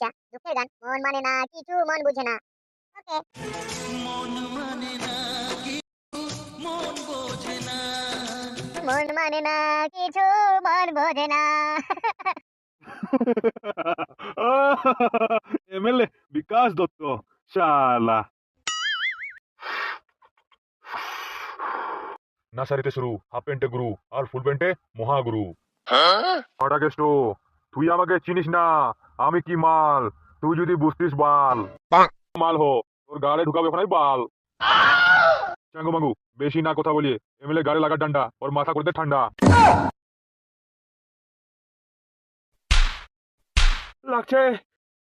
লিখা দুঃখের গান মন মানে না কিছু মন বুঝে না। ওকে। মন মানে না কিছু মন বোঝে না। এমএলএ বিকাশ দত্ত শালা। নাসারিতে শুরু হাফ প্যান্টে গুরু আর ফুল প্যান্টে মহাগুরু। ফাটাকেষ্ট। তুই আমাকে চিনিস না আমি কি মাল? তুই যদি বুঝতিস বাল। মাল হো তোর গাড়ে ঢুকাবে ওখানে বাল। চাঙ্গু মাঙ্গু বেশি না কথা বলিয়ে এমএলএ গাড়ি লাগার ডান্ডা ওর মাথা করতে ঠান্ডা। লাগছে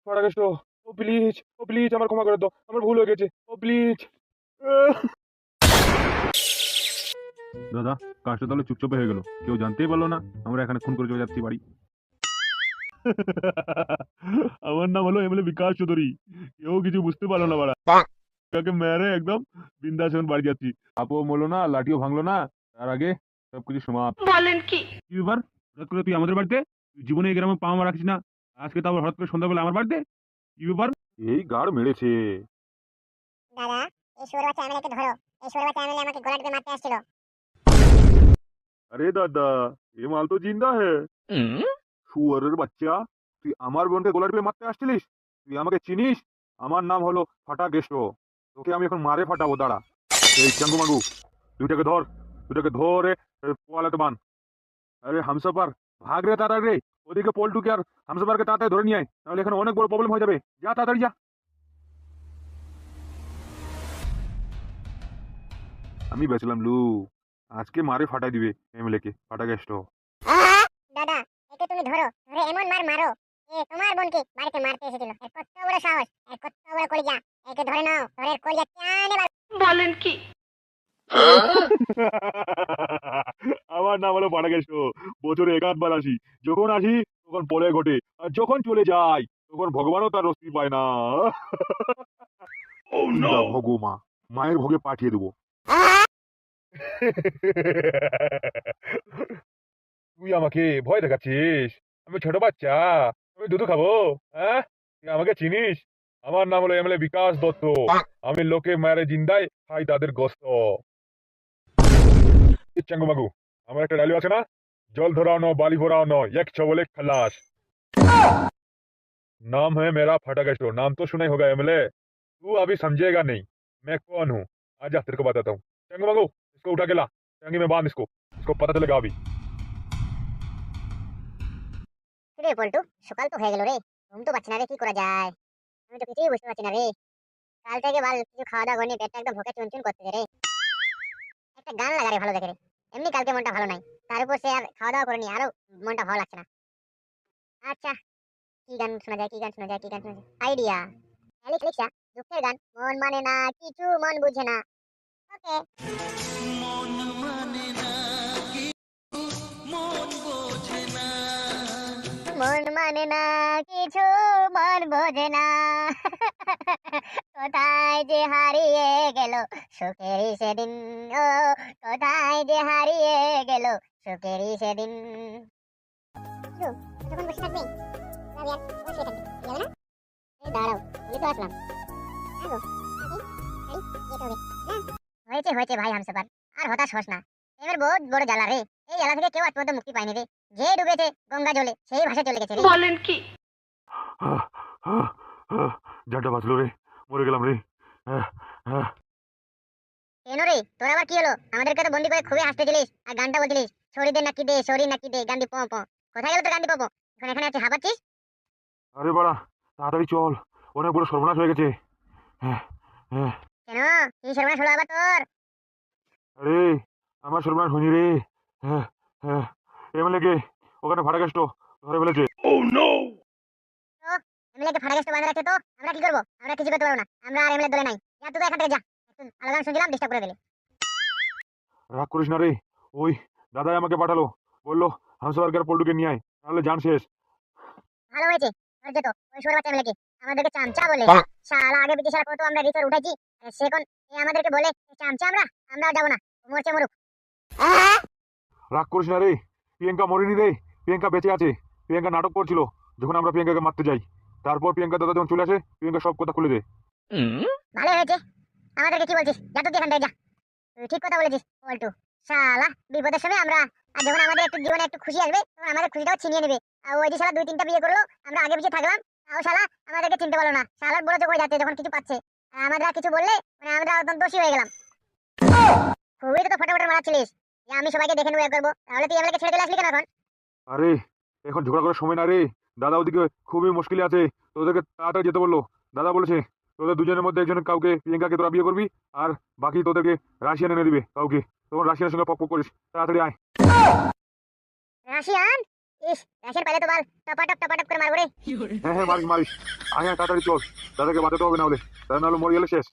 ফাটাকেষ্ট ও প্লিজ ও প্লিজ আমার ক্ষমা করে দাও আমার ভুল হয়ে গেছে। ও প্লিজ। দাদা কাজটা তাহলে চুপচাপ হয়ে গেল। কেউ জানতেই পারল না আমরা এখানে খুন করে চলে যাচ্ছি বাড়ি। আমার নাম হলো এমএলএ বিকাশ চৌধুরী। কেউ কিছু বুঝতে পারল না বাড়া। কাকে মেরে একদম বিন্দাস এখন বাড়ি যাচ্ছি। আপও মরলো না লাঠিও ভাঙলো না তার আগে সবকিছু সমাপ্ত। বলেন কি? কি ব্যাপার? হঠাৎ করে তুই আমাদের বাড়িতে? তুই জীবনে এই গ্রামে পা আমার রাখিস না। আজকে তো আবার হঠাৎ করে সন্ধ্যাবেলা আমার বাড়িতে? কি ব্যাপার? এই গাড় মেরেছে। দাদা এই সুর বাচ্চা এমএলএ কে ধরো। এই সুর বাচ্চা এমএলএ আমাকে গলা টিপে মারতে আসছিল। আরে দাদা এ মাল তো জিন্দা হে। শুয়ারের বাচ্চা, তুই আমার বোনকে গোলার পেয়ে মারতে আসছিলিস? তুই আমাকে চিনিস? আমার নাম হলো ফাটা গেস্ট তোকে আমি এখন মারে ফাটাবো, দাঁড়া। এই চাঙ্গু মাগু দুইটাকে ধর দুটাকে ধরে পোয়ালাতে বান আরে হামসাপার ভাগ রে তাড়াতাড়ি রে। ওদিকে পল্টুকে আর হামসাপারকে তাড়াতাড়ি ধরে নিয়ে আয় তাহলে এখানে অনেক বড় প্রবলেম হয়ে যাবে। যা তাড়াতাড়ি যা। আমি বেছিলাম লু। আজকে মারে ফাটাই দিবে, এমএলএ কে ফাটা গেস্ট ধরো ধরে এমন মার মারো এ তোমার বোনকে বাড়িতে মারতে এসেছিল। এর কত বড় সাহস এর কত বড় কলিজা। একে ধরে নাও ধরে কলিজা টানে বলেন কি? আমার নাম হলো পাটাকেষ্ট বছরে একাধবার আসি। যখন আসি তখন পরে ঘটে। আর যখন চলে যাই তখন ভগবানও তার রস্তি পায় না। যা ভগমা মায়ের ভোগে পাঠিয়ে দেবো। তুই আমাকে ভয় দেখাচ্ছিস? আমি ছোট বাচ্চা আমি দুধ খাবো হ্যাঁ তুই আমাকে চিনিস আমার নাম হলো এমএলএ বিকাশ দত্ত আমি লোকে মারে জিন্দায় খাই তাদের গোস্ত চাঙ্গু মাগু আমার একটা ডায়লগ আছে না জল ধরাও নো বালি ভরাও নো এক ছবলে खलास नाम है मेरा फटाकेस्टो नाम तो सुना ही होगा एमएलए तू अभी समझेगा नहीं मैं कौन हूँ आजा तेरे को बताता हूँ चंगू मांगू इसको उठा के ला चंगी में बांध इसको इसको पता चलेगा अभी রে পল্টু সকাল তো হয়ে গেল রে। ঘুম তো পাচ্ছি না রে, কি করা যায়? আমি তো কিছুই বুঝতে পারছি না রে। কাল থেকে বাল, কিছু খাওয়া দাওয়া করিনি, পেটটা একদম ভোকে চুনচুন করতেছে রে। একটা গান লাগা রে ভালো দেখে রে। এমনি কালকে মনটা ভালো নাই। তার উপর সে আর খাওয়া দাওয়া করেনি, আরও মনটা ভালো লাগছে না। আচ্ছা কি গান শোনা যায়, কি গান শোনা যায়, কি গান শোনা যায়? আইডিয়া। লিখ লিখা দুঃখের গান। মন মানে না, কিছু মন বুঝে না। ওকে। মন মানে না কিছু মন বোঝে না। কোথায় যে হারিয়ে গেল সুখেরই সেদিন ও কোথায় যে হারিয়ে গেল সুখেরই সেদিন। দাঁড়াও আমি তো আসলাম হয়েছে হয়েছে ভাই হামসাপার আর হতাশ হোস না। এবার বহুত বড় জ্বালা রে। এই জ্বালা থেকে কেউ আজ পর্যন্ত মুক্তি পায়নি রে। যে ডুবেছে গঙ্গা জলে সেই ভাষা চলে গেছে রে। বলেন কি? জানটা বাঁচলো রে মরে গেলাম রে। কেন রে? তোর আবার কি হলো? আমাদেরকে তো বন্দি করে খুবই হাসতেছিলিস আর গানটা বলছিলিস শরীরে নাকি দে শরীর নাকি দে গান্দি পো পো। কোথায় গেল তো গান্দি পো এখন এখানে আছে হাবাচ্ছিস আরে বাড়া তাড়াতাড়ি চল অনেক বড় সর্বনাশ হয়ে গেছে। হ্যাঁ হ্যাঁ। কেন? কি সর্বনাশ হলো আবার তোর? আরে আমার সর্বনাশ হয়নি রে। হ্যাঁ হ্যাঁ। এমএলএ কে ওখানে ভাড়া গেস্ট ধরে ফেলেছে। এমএলএ কে ফাড়া গেস্ট বাঁধা রাখছে তো আমরা কি করব? আমরা কিছু করতে পারব না। আমরা আর এমএলএ দলে নাই। যা তুই এখান থেকে যা। একটু আলাদা শুনছিলাম ডিস্টার্ব করে দিলি। রাগ করিস না রে। ওই দাদাই আমাকে পাঠালো। বলল হামসাবার্গের পল্টুকে নিয়ে আয় তাহলে জান শেষ। ভালো হয়েছে। যেত ওই সর বাচ্চা এমএলএ আমাদেরকে চামচা বলে। শালা আগে বিদেশে কত আমরা রিসোর উঠাইছি। আর সে কোন এ আমাদেরকে বলে চামচা আমরা আমরাও যাব না। মরছে মরুক। রাগ করিস না রে। প্রিয়াঙ্কা মরিনি রে। প্রিয়াঙ্কা বেঁচে আছে। প্রিয়াঙ্কা নাটক করছিল। যখন আমরা প্রিয়াঙ্কাকে মারতে যাই তারপর প্রিয়াঙ্কা দাদা যখন চলে আসে প্রিয়াঙ্কা সব কথা খুলে দে ভালো হয়েছে। আমাদেরকে কি বলছিস? যা তুই এখান থেকে যা। তুই ঠিক কথা বলেছিস পল্টু শালা বিপদের সময় আমরা আর যখন আমাদের একটু জীবনে একটু খুশি আসবে তখন আমাদের খুশিটাও ছিনিয়ে নেবে। আর ওই যে শালা দুই তিনটা বিয়ে করল আমরা আগে পিছিয়ে থাকলাম। তাও শালা আমাদেরকে চিনতে পারল না। শালার বড় চোখ হয়ে যাচ্ছে যখন কিছু পাচ্ছে। আর আমরা কিছু বললে মানে আমরা একদম দোষী হয়ে গেলাম। খুবই তো ফটোফটো মারাচ্ছিলিস। আমি সবাইকে দেখে নেব করব। তাহলে তুই আমাকে ছেড়ে চলে আসলি কেন এখন? আরে এখন ঝগড়া করার সময় না রে। দাদা ওদিকে খুবই মুশকিলে আছে। তোদেরকে তাড়াতাড়ি যেতে বলল। দাদা বলেছে তোদের দুজনের মধ্যে একজন কাউকে প্রিয়াঙ্কাকে তোরা বিয়ে করবি আর বাকি তোদেরকে রাশিয়ান এনে দিবে কাউকে। তখন রাশিয়ানের সঙ্গে পক করিস। তাড়াতাড়ি আয়। রাশিয়ান? ইস রাশিয়ান পাইলে তো বল টপাটপ টপাটপ করে মারবো রে। হ্যাঁ হ্যাঁ মারিস মারিস। আয় হ্যাঁ তাড়াতাড়ি চল। দাদাকে বাঁচাতে হবে না হলে। তাহলে নাহলে মরে গেলে শেষ।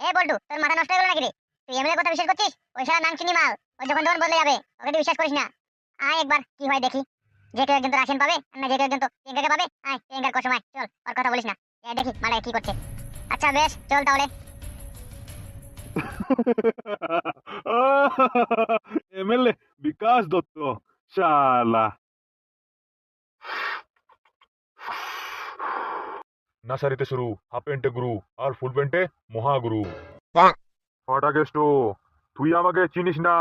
এ বল্টু তোর মাথা নষ্ট হয়ে গেল নাকি রে? তুই এমএলএ কথা বিশ্বাস করছিস? ওই সারা নাম চিনি মাল। ওই যখন তখন বদলে যাবে। ওকে তুই বিশ্বাস করিস না। আয় একবার কি হয় দেখি। যে কেউ একজন তো রাশিয়ান পাবে না যে কেউ একজন তো প্রিয়াঙ্কাকে পাবে আয় প্রিয়াঙ্কার কসময় চল ওর কথা বলিস না। দেখি মালা কি করছে। আচ্ছা বেশ চল তাহলে। এমএলএ বিকাশ দত্ত শালা। নাসারিতে শুরু হাফ প্যান্টে গুরু আর ফুল প্যান্টে মহাগুরু। ফটাকেষ্ট তুই আমাকে চিনিস না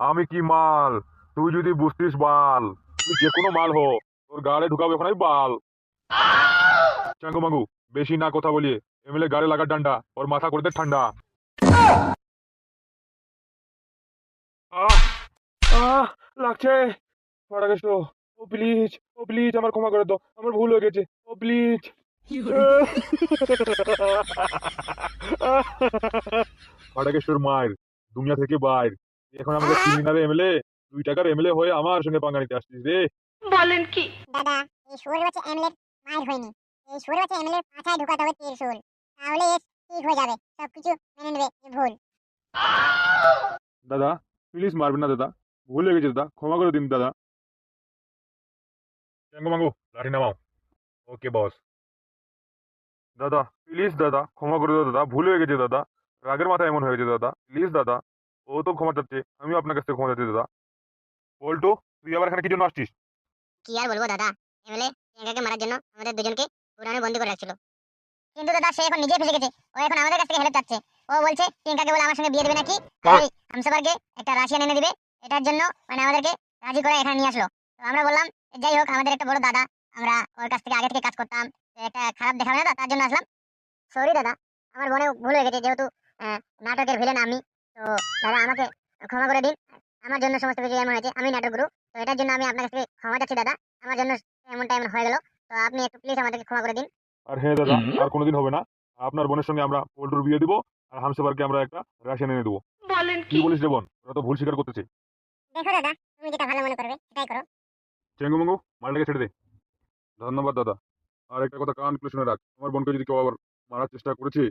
আমি কি মাল তুই যদি বুঝতিস বাল তুই যে কোনো মাল হো তোর গাড়ে ঢুকাবে এখন বাল চাঙ্গু মাঙ্গু বেশি না কথা বলিয়ে এমএলএ গাড়ি লাগার ডান্ডা ওর মাথা করে দে ঠান্ডা লাগছে ফটাকেষ্ট ও প্লিজ ও প্লিজ আমার ক্ষমা করে দাও আমার ভুল হয়ে গেছে ও প্লিজ ফটাকেশ্বর মায়ের দুনিয়া থেকে বাইর। এখন আমাকে চিনি না রে এমএলএ দুই টাকার এমএলএ হয়ে আমার সঙ্গে পাঙ্গা নিতে আসছিস রে। বলেন কি? দাদা এই সুরের বাচ্চা এমএলএ মায়ের হয়নি। এই সুরের বাচ্চা এমএলএ মাথায় ঢুকাতে হবে ত্রিশূল তাহলে এ ঠিক হয়ে যাবে। সবকিছু মেনে নেবে এ ভুল। দাদা প্লিজ মারবেন না দাদা। ভুল হয়ে গেছে দাদা ক্ষমা করে দিন দাদা। চ্যাঙ্গো মাঙ্গু লাঠি নামাও। ওকে বস দাদা প্লিজ দাদা ক্ষমা করে দাও দাদা। ভুল হয়ে গেছে দাদা। রাগের মাথায় এমন হয়ে গেছে দাদা। প্লিজ দাদা ও তো ক্ষমা চাচ্ছে আমি আপনার কাছ থেকে ক্ষমা চাচ্ছি দাদা। বল্টু তুই আবার এখানে কি জন্য আসছিস? কি আর বলব দাদা? এমএলএ প্রিয়াঙ্কাকে মারার জন্য আমাদের দুজনকে পুরানো বন্দি করে রাখছিল। কিন্তু দাদা সে এখন নিজে ফেসে গেছে। ও এখন আমাদের কাছ থেকে হেল্প চাচ্ছে। ও বলছে প্রিয়াঙ্কাকে বলে আমার সঙ্গে বিয়ে দেবে নাকি? ওই হামসাবারকে একটা রাশিয়ান এনে দিবে। এটার জন্য মানে আমাদেরকে রাজি করে এখানে নিয়ে আসলো। তো আমরা বললাম যাই হোক আমাদের একটা বড় দাদা আমরা ওর কাছ থেকে আগে থেকে কাজ করতাম। তো একটা খারাপ দেখাবে না তার জন্য আসলাম। সরি দাদা আমার মনে ভুল হয়ে গেছে যেহেতু নাটকের ভিলেন আমি। তো দাদা আমাকে ক্ষমা করে দিন। আমার জন্য সমস্ত কিছু এমন হয়েছে। আমি নাটক গুরু তো এটার জন্য আমি আপনার কাছ থেকে ক্ষমা চাচ্ছি দাদা। আমার জন্য এমনটা এমন হয়ে গেল। তো আপনি একটু প্লিজ আমাদেরকে ক্ষমা করে দিন। আর হ্যাঁ দাদা আর কোনোদিন হবে না। আপনার বোনের সঙ্গে আমরা পোল্টুর বিয়ে দিব আর হামসাবারকে আমরা একটা রাশিয়ান এনে দেবো। বলেন কি কি? বলিস রে বোন? ওরা তো ভুল স্বীকার করতেছে। দেখো দাদা তুমি যেটা ভালো মনে করবে সেটাই করো। চেঙ্গু মঙ্গু মালটাকে ছেড়ে দে। ধন্যবাদ দাদা। আর একটা কথা কান খুলে শুনে রাখ। আমার বোনকে যদি কেউ আবার মারার চেষ্টা করেছে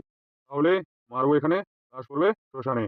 তাহলে মারবো এখানে লাশ পড়বে শ্মশানে